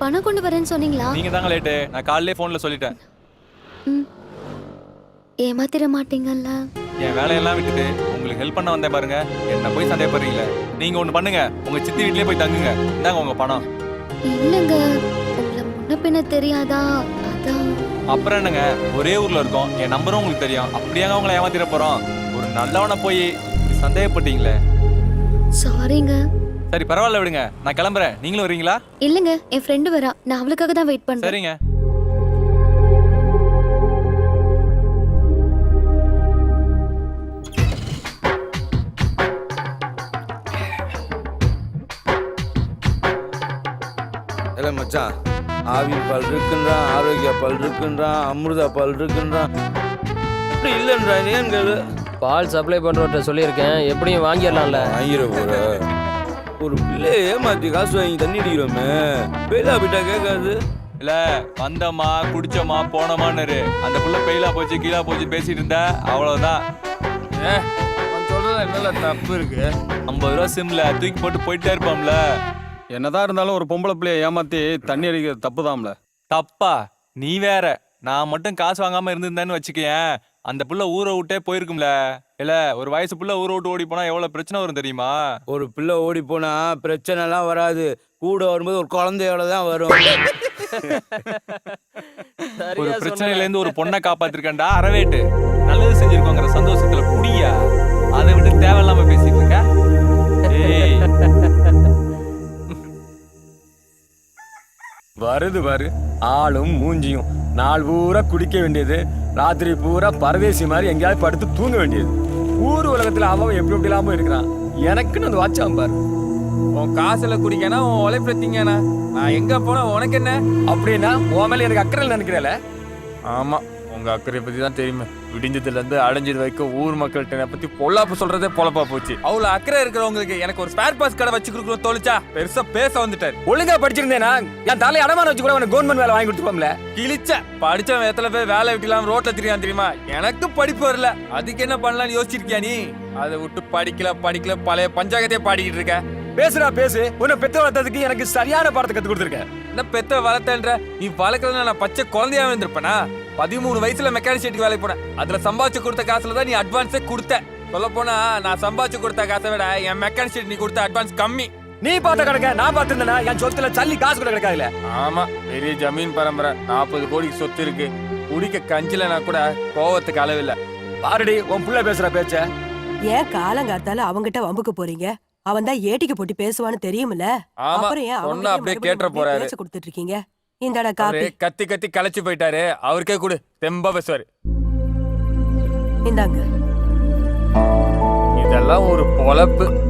பணம் கொண்டு வரேன்னு சொன்னீங்களா? நீங்க தாங்க லேட்டு நான் காலையிலே ஃபோன்ல சொல்லிட்டேன். ம். ஏமாத்திர மாட்டீங்கல்ல? என் வேலையெல்லாம் விட்டுட்டு உங்களுக்கு ஹெல்ப் பண்ண வந்தேன் பாருங்க. என்ன போய் சந்தேகப்படுறீங்களே? நீங்க ஒண்ணு பண்ணுங்க. உங்க சித்தி வீட்லயே போய் தங்குங்க. இந்தாங்க உங்க பணம். இல்லைங்க. உங்களை முன்ன பின்ன தெரியாதா? அதான். அப்புறம் என்னங்க? ஒரே ஊர்ல இருக்கோம். என் நம்பரும் உங்களுக்கு தெரியும். அப்படியாங்க உங்களை ஏமாத்திட போறோம். ஒரு நல்லவனை போய் இப்படி சந்தேகப்பட்டீங்களே? சாரிங்க சரி பரவாயில்ல விடுங்க. நான் கிளம்புறேன். நீங்களும் வரீங்களா இல்லைங்க என் ஃப்ரெண்டு வரா நான் அவளுக்காக தான் வெயிட் பண்றேன். சரிங்க. இல்லை மச்சான் ஆவி பால் இருக்குன்றான் ஆரோக்கிய பால் இருக்குன்றான் அமிர்தா பால் இருக்குன்றான். அப்படி இல்லைன்றான் ஏன் கேளு? பால் சப்ளை பண்ணுறவர்கிட்ட சொல்லியிருக்கேன். எப்படியும் வாங்கிடலாம்ல. வாங்கிட போற. ஒரு பிள்ளைய ஏமாத்தி காசு வாங்கி தண்ணி அடிக்கிறோமே. பேலா போயிட்டா கேட்காது இல்ல வந்தோமா குடிச்சோமா போனோமான்னு அந்த புள்ள பெயிலா போச்சு கீழா போச்சு பேசிட்டு இருந்தா அவ்வளவுதான். என்னல தப்பு இருக்கு? ஐம்பது ரூபா சிம்ல தூக்கி போட்டு போயிட்டே இருப்போம்ல என்னதான் இருந்தாலும் ஒரு பொம்பளை பிள்ளைய ஏமாத்தி தண்ணி அடிக்கிறது தப்புதான்ல தப்பா. நீ வேற. நான் மட்டும் காசு வாங்காம இருந்திருந்தேன்னு வச்சுக்கேன் அந்த புள்ள ஊரை விட்டே போயிருக்கும்ல. இல்ல ஒரு வயசு புள்ள ஊரை விட்டு ஓடி போனா எவ்வளவு பிரச்சனை வரும் தெரியுமா? ஒரு பிள்ளை ஓடி போனா பிரச்சனைலாம் வராது. கூட வரும்போது ஒரு குழந்தையோட தான் வரும். ஒரு பிரச்சனையில இருந்து ஒரு பொண்ணை காப்பாத்திருக்கேன்டா அறவேட்டு. நல்லது செஞ்சிருக்கோங்கிற சந்தோஷத்துல குடியா அதை விட்டு தேவையில்லாம பேசிட்டு இருக்க. ஏய். வருது பாரு ஆளும் மூஞ்சியும். நாள் பூரா குடிக்க வேண்டியது. ராத்திரி பூரா பரதேசி மாதிரி எங்கேயாவது படுத்து தூங்க வேண்டியது. ஊர் உலகத்துல அவன் எப்படி எப்படி இல்லாம இருக்கிறான். எனக்குன்னு அந்த வாட்சாம் பாரு. உன் காசுல குடிக்கனா உன் உழைப்புல திங்கனா நான் எங்க போனா உனக்கு என்ன? அப்படின்னா உன் மேல எனக்கு அக்கறை நினைக்கிறேல? ஆமா உங்க அக்கறை பத்தி தான் தெரியுமே. விடிஞ்சதுல இருந்து அடைஞ்சது வரைக்கும் ஊர் மக்கள்கிட்ட என்னை பத்தி பொல்லாப்பு சொல்றதே பொழப்பா போச்சு. அவ்வளவு அக்கறை இருக்கிறவங்களுக்கு எனக்கு ஒரு ஸ்பேர் பாஸ் கடை வச்சு கொடுக்கணும் தோலிச்சா பெருசா பேச வந்துட்டாரு. ஒழுங்கா படிச்சிருந்தேனா? என் தலை அடமான வச்சு கூட உனக்கு கவர்மெண்ட் வேலை வாங்கி கொடுத்துருப்போம்ல கிழிச்ச. படிச்சவன் எத்தனை பேர் வேலை விட்டுலாம் ரோட்ல தெரியாம தெரியுமா? எனக்கு படிப்பு வரல. அதுக்கு என்ன பண்ணலாம்னு யோசிச்சிருக்கியா நீ? அதை விட்டு படிக்கல படிக்கல பழைய பஞ்சாயத்தையே பாடிக்கிட்டு இருக்க. பேசுடா பேசு. உன்னை பெத்த வளர்த்ததுக்கு எனக்கு சரியான பாடத்தை கத்து கொடுத்துருக்க. என்ன பெத்த வளர்த்தன்ற? நீ வளர்க்கறதுல நான் பச்சை குழந்தையா இருந்திருப்பேனா பதிமூணு வயசுல மெக்கானிக் ஷெட்டுக்கு வேலைக்கு போனேன். அதுல சம்பாதிச்சு கொடுத்த காசுல தான் நீ அட்வான்ஸே கொடுத்த. சொல்ல போனா நான் சம்பாதிச்சு கொடுத்த காசை விட என் மெக்கானிக் ஷெட் நீ கொடுத்த அட்வான்ஸ் கம்மி. நீ பார்த்த கணக்க நான் பார்த்திருந்தேனா என் சொத்துல சல்லி காசு கூட கிடைக்காதுல ஆமா பெரிய ஜமீன் பரம்பரை. நாற்பது கோடிக்கு சொத்து இருக்கு. குடிக்க கஞ்சிலனா கூட கோவத்துக்கு அளவில்ல பாருடி உன் புள்ள பேசுற பேச்ச. ஏன் காலங்காத்தால அவங்கிட்ட வம்புக்கு போறீங்க? அவன் தான் ஏட்டிக்கு போட்டு பேசுவான்னு தெரியுமில்ல? ஆமா அப்புறம் ஏன் அப்படியே கேட்டுற போறாரு. கொடுத்துட்டு இருக்கீங்க? இந்தாடா காப்பி. கத்தி கத்தி களைச்சு போயிட்டாரு. அவருக்கே கொடு. தெம்பா பேசுவாரு. இந்தாங்க. இதெல்லாம் ஒரு பொழப்பு.